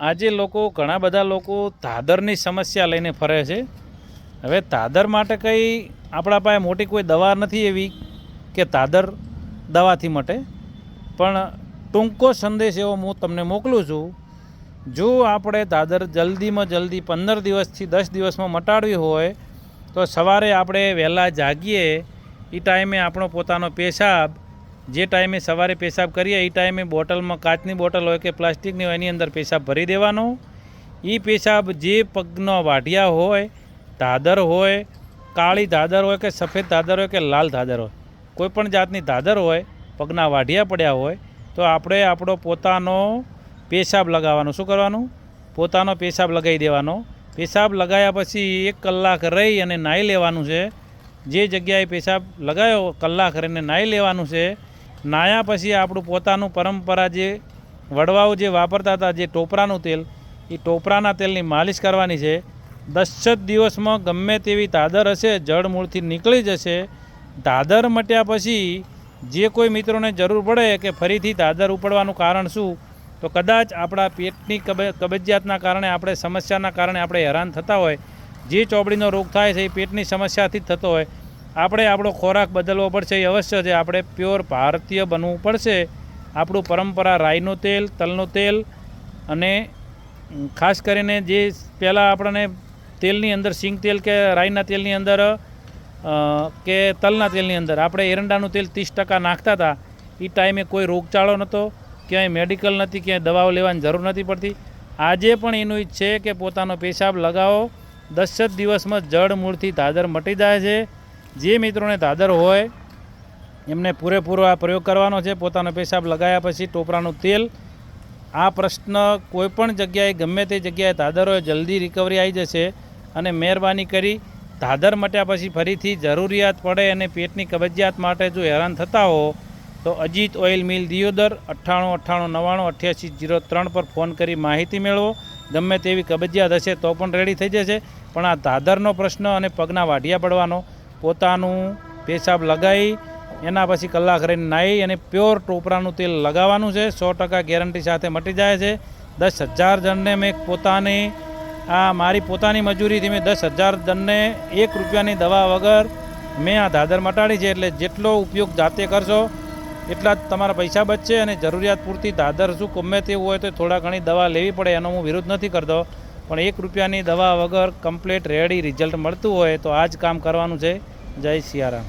આજે લોકો, ઘણા બધા લોકો ધાદરની સમસ્યા લઈને ફરે છે. હવે તાદર માટે કંઈ આપણા પાસે મોટી કોઈ દવા નથી એવી કે તાદર દવાથી મટે. પણ ટૂંકો સંદેશ એવો હું તમને મોકલું છું. જો આપણે દાદર જલ્દીમાં જલ્દી પંદર દિવસથી દસ દિવસમાં મટાડવી હોય, તો સવારે આપણે વહેલા જાગીએ. એ ટાઈમે આપણો પોતાનો પેશાબ જે ટાઈમે સવારે પેશાબ કરીએ, એ ટાઈમે બોટલમાં કાચની બોટલ હોય કે પ્લાસ્ટિકની હોય, એની અંદર પેશાબ ભરી દેવાનો. એ પેશાબ જે પગનો વાઢિયા હોય, ધાદર હોય, કાળી ધાદર હોય કે સફેદ ધાદર હોય કે લાલ ધાદર હોય, કોઈ પણ જાતની ધાદર હોય, પગના વાઢિયા પડ્યા હોય, તો આપણે આપણો પોતાનો પેશાબ લગાવવાનો. શું કરવાનું? પોતાનો પેશાબ લગાવી દેવાનો. પેશાબ લગાવ્યા પછી એક કલાક રહી અને નાહી લેવાનું છે. જે જગ્યાએ પેશાબ લગાવ્યો કલાક રહીને નાહી લેવાનું છે નાહ્યા પછી આપણું પોતાનું પરંપરા જે વડવાઓ જે વાપરતા હતા, જે ટોપરાનું તેલ, એ ટોપરાના તેલની માલિશ કરવાની છે. દસ જ દિવસમાં ગમે તેવી દાદર હશે જળમૂળથી નીકળી જશે. દાદર મટ્યા પછી જે કોઈ મિત્રોને જરૂર પડે કે ફરીથી દાદર ઉપડવાનું કારણ શું, તો કદાચ આપણા પેટની કબ કબજિયાતના કારણે, આપણે સમસ્યાના કારણે આપણે હેરાન થતા હોય. જે ચોબડીનો રોગ થાય છે, એ પેટની સમસ્યાથી જ થતો હોય. આપણે આપણો ખોરાક બદલવો પડશે. એ અવશ્ય છે. આપણે પ્યોર ભારતીય બનવું પડશે. આપણું પરંપરા રાઈનું તેલ, તલનું તેલ અને ખાસ કરીને જે પહેલાં આપણને તેલની અંદર સિંગ તેલ કે રાઈના તેલની અંદર કે તલના તેલની અંદર આપણે એરંડાનું તેલ ત્રીસ ટકા નાખતા હતા. એ ટાઈમે કોઈ રોગચાળો નહોતો ક્યાંય મેડિકલ નથી, ક્યાંય દવાઓ લેવાની જરૂર નથી પડતી. આજે પણ એનું ઈચ્છે છે કે પોતાનો પેશાબ લગાવો. દસ જ દિવસમાં જડ મૂળથી દાદર મટી જાય છે. જે મિત્રોને દાદર હોય, એમને પૂરેપૂરો આ પ્રયોગ કરવાનો છે. પોતાનો પેશાબ લગાવ્યા પછી ટોપરાનું તેલ. આ પ્રશ્ન કોઈપણ જગ્યાએ, ગમે તે જગ્યાએ દાદર હોય જલ્દી રિકવરી આવી જશે અને મહેરબાની કરી દાદર મટ્યા પછી ફરીથી જરૂરિયાત પડે અને પેટની કબજિયાત માટે જો હેરાન થતા હો, તો અજીત ઓઇલ મિલ દિયોદર અઠ્ઠાણું અઠ્ઠાણું નવ્વાણું અઠ્યાસી, જીરો ત્રણ પર ફોન કરી માહિતી મેળવો. ગમે તેવી કબજિયાત હશે તો પણ રેડી થઈ જશે. પણ આ દાદરનો પ્રશ્ન અને પગના વાઢિયા પડવાનો પોતાનું પેશાબ લગાવી એના પછી કલાક રહીને નાહી અને પ્યોર ટોપરાનું તેલ લગાવવાનું છે. સો ટકા ગેરંટી સાથે મટી જાય છે. દસ હજાર જણને મેં પોતાની, આ મારી પોતાની મજૂરીથી મેં દસ હજાર જણને એક રૂપિયાની દવા વગર મેં આ ધાદર મટાડી છે. એટલે જેટલો ઉપયોગ જાતે કરશો, એટલા જ તમારા પૈસા બચશે અને જરૂરિયાત પૂરતી દાદર શું ગમે તેવું હોય તો થોડા ઘણી દવા લેવી પડે એનો હું વિરોધ નથી કરતો. પણ એક રૂપિયાની દવા વગર કમ્પ્લીટ રેડી રિઝલ્ટ મળતું હોય તો આ જ કામ કરવાનું છે. જય સિયારામ.